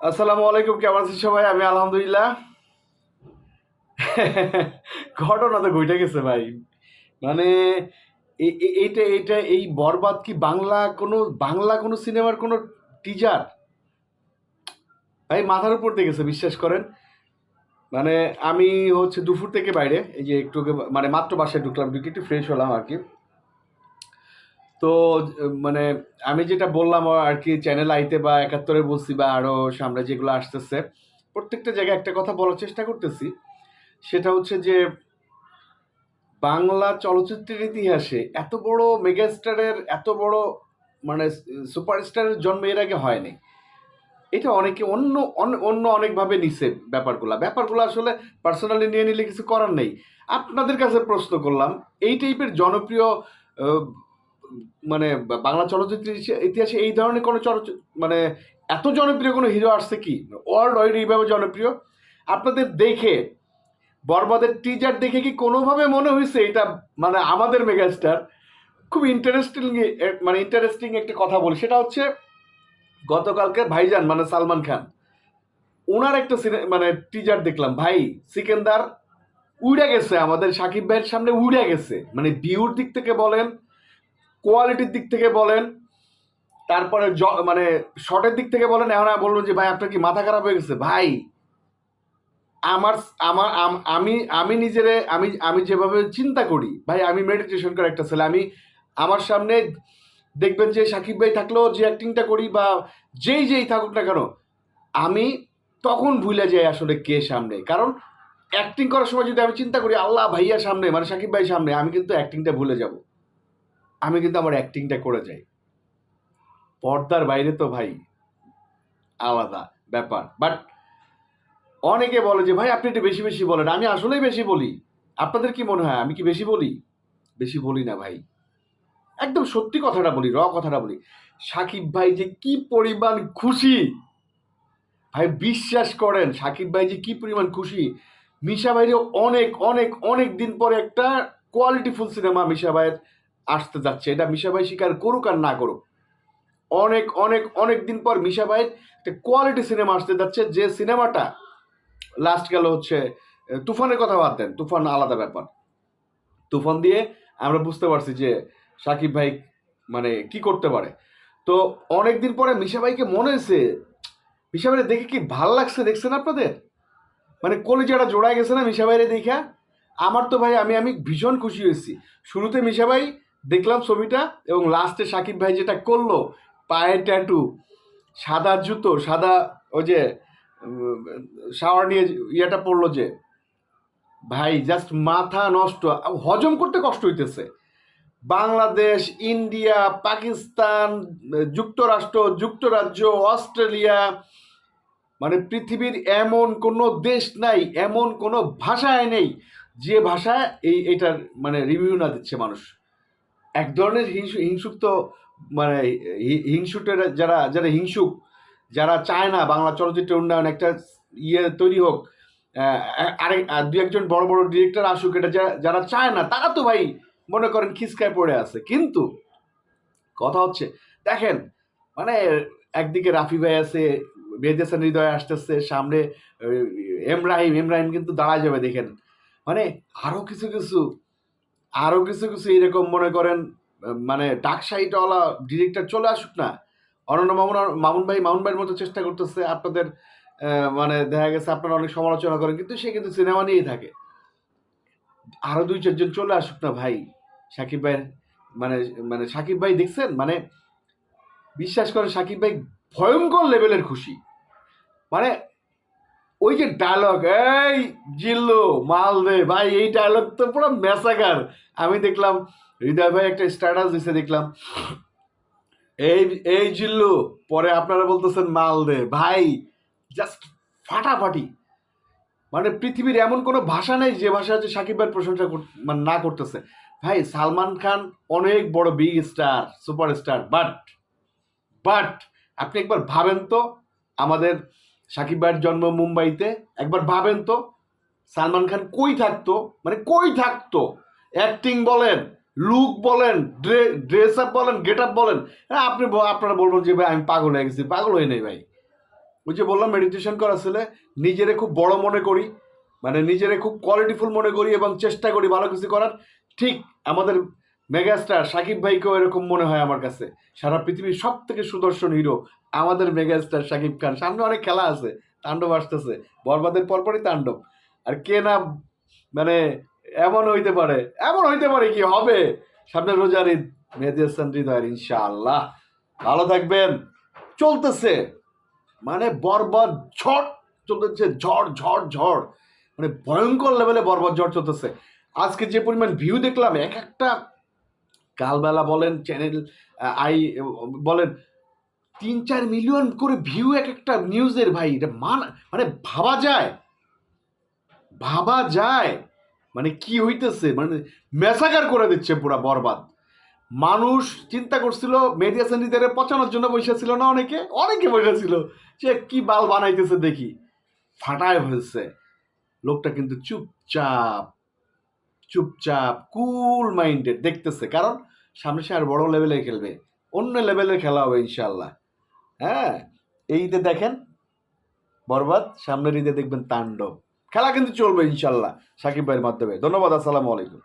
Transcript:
আসসালামু আলাইকুম, কেমন আছেন সবাই? আমি আলহামদুলিল্লাহ। ঘটনা তো ঘটে গেছে ভাই। মানে এইটা এইটা, এই বরবাদ কি বাংলা কোনো বাংলা কোনো সিনেমার কোনো টিজার ভাই, মাথার উপর দিয়ে গেছে, বিশ্বাস করেন। মানে আমি হচ্ছে দুপুর থেকে বাইরে, এই যে একটু মানে মাত্র বাসায় ঢুকলাম ঢুকে একটু ফ্রেশ হলাম আর কি। তো মানে আমি যেটা বললাম আর কি চ্যানেল আইতে বা একাত্তরে বলছি বা আরও সামনে যেগুলো আসতেছে, প্রত্যেকটা জায়গায় একটা কথা বলার চেষ্টা করতেছি। সেটা হচ্ছে যে, বাংলা চলচ্চিত্রের ইতিহাসে এত বড় মেগাস্টারের এত বড় মানে সুপারস্টারের জন্ম এর আগে হয়নি। এটা অনেকে অন্য অন্য- অনেকভাবে নিছে ব্যাপারগুলো। ব্যাপারগুলো আসলে পার্সোনালি নিয়ে নিলে কিছু করার নেই। আপনাদের কাছে প্রশ্ন করলাম, এই টাইপের জনপ্রিয় মানে বাংলা চলচ্চিত্রের ইতিহাসে- এই ধরনের কোনো চলচ্চিত্র মানে এত জনপ্রিয় কোনো হিরো আসছে কি? ওয়ার্ল্ড ওয়াইড এইভাবে জনপ্রিয়। আপনাদের দেখে, বরবাদের টিজার দেখে কি কোনোভাবে মনে হয়েছে এটা মানে আমাদের মেগাস্টার খুব ইন্টারেস্টিং মানে ইন্টারেস্টিং একটা কথা বলি। সেটা হচ্ছে, গতকালকে ভাইজান মানে সালমান খান ওনার একটা মানে টিজার দেখলাম। ভাই, সিকেন্দার উড়ে গেছে আমাদের সাকিব ভাইয়ের সামনে উড়ে গেছে। মানে ভিউর দিক থেকে বলেন কোয়ালিটির দিক থেকে বলেন, তারপরে মানে শর্টের দিক থেকে বলেন, এখন আমি বললাম যে, ভাই, আপনার কি মাথা খারাপ হয়ে গেছে? ভাই, আমার আমার, আমি আমি নিজেরে, আমি আমি যেভাবে চিন্তা করি, ভাই, আমি মেডিটেশন করে একটা ছেলে, আমি আমার সামনে দেখবেন যে সাকিব ভাই থাকলেও যে অ্যাক্টিংটা করি বা যেই যেই থাকুক না কেন, আমি তখন ভুলে যাই আসলে কে সামনে। কারণ অ্যাক্টিং করার সময় যদি আমি চিন্তা করি, আল্লাহ ভাইয়া সামনে মানে সাকিব ভাই সামনে, আমি কিন্তু অ্যাক্টিংটা ভুলে যাব। আমি কিন্তু আমার অ্যাক্টিংটা করে যাই। পর্দার বাইরে তো ভাই আলাদা ব্যাপার। বাট অনেকে বলে যে, ভাই, আপনি একটু বেশি বেশি বলেন। আমি আসলেই বেশি বলি। আপনাদের কি মনে হয়? আমি কি বেশি বলি? বেশি বলি না ভাই। একদম সত্যি কথাটা বলি র কথাটা বলি। সাকিব ভাই যে কি পরিমাণ খুশি! ভাই, বিশ্বাস করেন, সাকিব ভাই যে কি পরিমাণ খুশি! মিশা ভাইয়ের অনেক অনেক অনেক দিন পরে একটা কোয়ালিটিফুল সিনেমা মিশা ভাইয়ের আসতে যাচ্ছে। এটা মিশা ভাই স্বীকার করুক আর না করুক। অনেক অনেক অনেক দিন পর মিশা ভাইয়ের একটা কোয়ালিটি সিনেমা আসতে যাচ্ছে। যে সিনেমাটা লাস্ট গেল হচ্ছে তুফানের কথা বাদ দেন। তুফান আলাদা ব্যাপার। তুফান দিয়ে আমরা বুঝতে পারছি যে সাকিব ভাই মানে কি করতে পারে। তো অনেক দিন পরে মিশা ভাইকে মনে হয়েছে, মিশা ভাইরে দেখে কি ভালো লাগছে দেখছেন আপনাদের? মানে কলিজাটা জোড়ায় গেছে না মিশা ভাইরে দেখা আমার তো ভাই, আমি আমি ভীষণ খুশি হয়েছি। শুরুতে মিশা ভাই দেখলাম ছবিটা এবং লাস্টে সাকিব ভাই যেটা করল পায়ে ট্যাটু সাদা জুতো, সাদা ওই যে শাওয়ার নিয়ে ইয়েটা পড়ল যে, ভাই জাস্ট মাথা নষ্ট, হজম করতে কষ্ট হইতেছে। বাংলাদেশ, ইন্ডিয়া, পাকিস্তান, যুক্তরাষ্ট্র, যুক্তরাজ্য, অস্ট্রেলিয়া মানে পৃথিবীর এমন কোনো দেশ নাই, এমন কোনো ভাষায় নেই, যে ভাষায় এই, এটার মানে রিভিউ না দিচ্ছে মানুষ। এক ধরনের হিংসু, হিংসুক তো মানে হিংসুটের যারা যারা হিংসুক, যারা চায় না বাংলা চলচ্চিত্রের উন্নয়ন একটা ইয়ে তৈরি হোক আরেক আর দু একজন বড় বড় ডিরেক্টর আসুক, এটা যারা চায় না, তারা তো ভাই মনে করেন খিসকায় পড়ে আছে। কিন্তু কথা হচ্ছে, দেখেন মানে একদিকে রাফি ভাই আছে বেদেসান হৃদয় আসতেছে, সামনে এমরাহিম এমরাহিম কিন্তু দাঁড়ায় যাবে, দেখেন। মানে আরও কিছু কিছু আরও কিছু কিছু এরকম মনে করেন মানে ডাক ডিরেক্টর চলে আসুক না, অনন্য মামুন মামুন ভাই, মামুন ভাইয়ের মতো চেষ্টা করতেছে, আপনাদের মানে দেখা গেছে আপনারা অনেক সমালোচনা করেন, কিন্তু সে কিন্তু সিনেমা নিয়েই থাকে। আরও দুই চারজন চলে আসুক না ভাই, সাকিব ভাই মানে মানে সাকিব ভাই দেখছেন? মানে বিশ্বাস করেন সাকিব ভাই ভয়ঙ্কর লেভেলের খুশি। মানে ওই যে ডায়লগ এই জিল্লু, মাল দে, ভাই, এই ডায়লগ তো পুরো মেসাগার আমি দেখলাম, হৃদয় ভাই একটা স্ট্যাটাস দিছে, দেখলাম, এই এই জিল্লু, পরে আপনারা বলতেছেন মাল দে। ভাই জাস্ট ফাটাফাটি। মানে পৃথিবীর এমন কোনো ভাষা নেই যে ভাষা হচ্ছে সাকিব ভাইয়ের প্রশংসা মানে না করতেছে। ভাই, সালমান খান অনেক বড় big star super star but but আপনি একবার ভাবেন তো আমাদের সাকিব ভাইয়ের জন্ম মুম্বাইতে। একবার ভাবেন তো সালমান খান কই থাকতো? মানে কই থাকতো? অ্যাক্টিং বলেন লুক বলেন ড্রেস আপ বলেন গেট আপ বলেন হ্যাঁ, আপনি আপনারা বলবেন যে ভাই আমি পাগল হয়ে গেছি পাগল হয়ে নেই ভাই। ওই যে বললাম মেডিটেশন করা ছেলে নিজেরে খুব বড় মনে করি মানে নিজেরে খুব কোয়ালিটিফুল মনে করি এবং চেষ্টা করি ভালো কিছু করার। ঠিক আমাদের মেগাস্টার সাকিব ভাইকেও এরকম মনে হয় আমার কাছে। সারা পৃথিবীর সব থেকে সুদর্শন হিরো আমাদের মেগাস্টার সাকিব খান সামনে অনেক খেলা আছে, তাণ্ডব আসতেছে, বরবাদের পরপরই তাণ্ডব। আর কে না মানে এমন হইতে পারে, এমন হইতে পারে কি হবে? সামনে রোজার ঈদ, মেহেদি হাসান হৃদয়ের, ইনশাআল্লাহ। ভালো থাকবেন। চলতেছে। মানে বরবাদ, ঝড় চলতেছে, ঝড় ঝড় ঝড়। মানে ভয়ঙ্কর লেভেলে বরবাদ, ঝড় চলতেছে। আজকে যে পরিমাণ ভিউ দেখলাম, এক একটা কালবেলা বলেন চ্যানেল আই, বলেন, তিন চার মিলিয়ন করে ভিউ এক একটা নিউজের ভাই, এটা মান মানে ভাবা যায়। ভাবা যায়। মানে কি হইতেছে? মানে মেসাকার করে দিচ্ছে পুরা বরবাদ। মানুষ চিন্তা করছিল মেডিয়া সেন্টারে পচানোর জন্য বসেছিল না অনেকে? অনেকে বসেছিল যে কি বাল বানাইতেছে দেখি। ফাটায় হয়েছে লোকটা কিন্তু চুপচাপ চুপচাপ কুল মাইন্ডেড দেখতেছে। কারণ সামনে সে আর বড় লেভেলে খেলবে। অন্য লেভেলের খেলা হবে ইনশাল্লাহ হ্যাঁ? এই ঈদে দেখেন, বরবাদ, সামনের ঈদে দেখবেন তাণ্ডব। খেলা কিন্তু চলবে ইনশাল্লাহ সাকিব ভাইয়ের মাধ্যমে। ধন্যবাদ, আসসালামু আলাইকুম।